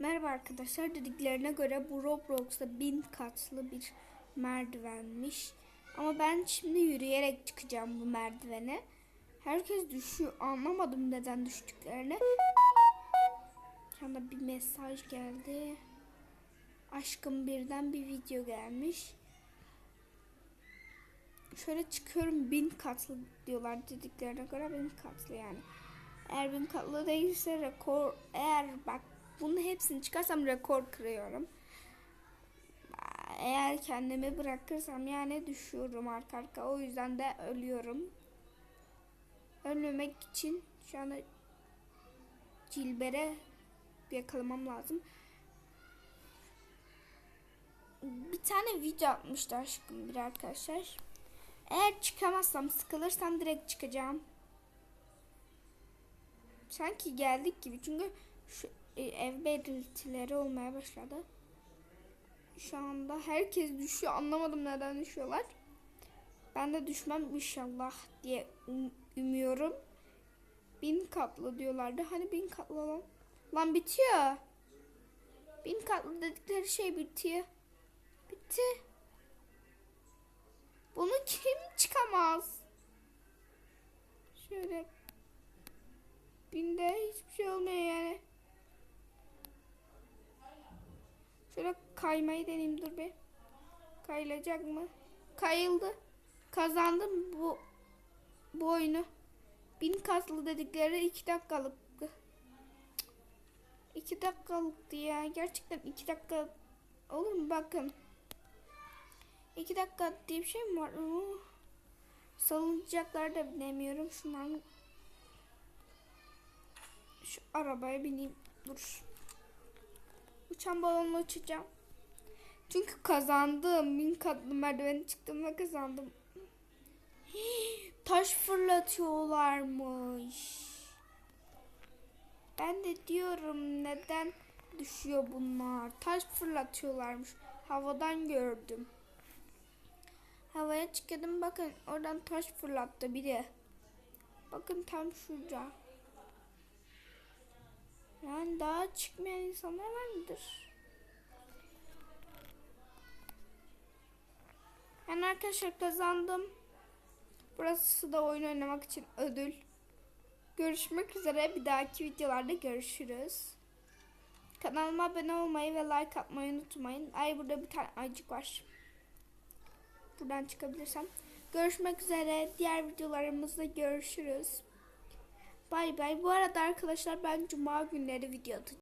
Merhaba arkadaşlar dediklerine göre bu Roblox'ta bin katlı bir merdivenmiş. Ama ben şimdi yürüyerek çıkacağım bu merdivene. Herkes düşüyor. Anlamadım neden düştüklerini. Anda bir mesaj geldi. Aşkım birden bir video gelmiş. Şöyle çıkıyorum bin katlı diyorlar dediklerine göre bin katlı yani. Eğer bin katlı değilse rekor eğer bak bunun hepsini çıkarsam rekor kırıyorum. Eğer kendimi bırakırsam yani düşüyorum arka arka. O yüzden de ölüyorum. Ölmemek için şu anda Cilber'e yakalamam lazım. Bir tane video atmıştı aşkım bir arkadaşlar. Eğer çıkamazsam sıkılırsam direkt çıkacağım. Sanki geldik gibi çünkü şu ev belirtileri olmaya başladı. Şu anda herkes düşüyor. Anlamadım neden düşüyorlar. Ben de düşmem inşallah diye um, umuyorum. Bin katlı diyorlardı. Hani bin katlı lan? Lan bitiyor. Bin katlı dedikleri şey bitiyor. Bitti. Bunu kim çıkamaz? Şöyle binde hiçbir şey olmuyor yani. Şöyle kaymayı deneyeyim dur bir. Kayılacak mı? Kayıldı. Kazandım bu bu oyunu. Bin katlı dedikleri iki dakikalıktı. İki dakikalıktı ya. Gerçekten iki dakika. Oğlum bakın. İki dakika diye bir şey mi var? Oo. Salıncakları da binemiyorum. Şundan şu arabaya bineyim. Dur. Uçan balonla uçacağım. Çünkü kazandım. Bin katlı merdiveni çıktım ve kazandım. Hii, Taş fırlatıyorlarmış. Ben de diyorum neden düşüyor bunlar. Taş fırlatıyorlarmış. Havadan gördüm. Havaya çıkıyordum bakın oradan taş fırlattı biri. Bakın tam şurada. Yani daha çıkmayan insanlar var mıdır? Yani arkadaşlar kazandım. Burası da oyun oynamak için ödül. Görüşmek üzere. Bir dahaki videolarda görüşürüz. Kanalıma abone olmayı ve like atmayı unutmayın. Ay burada bir tane aycık var. Buradan çıkabilirsem. Görüşmek üzere. Diğer videolarımızda görüşürüz. Bay bay. Bu arada arkadaşlar ben cuma günleri video atacağım.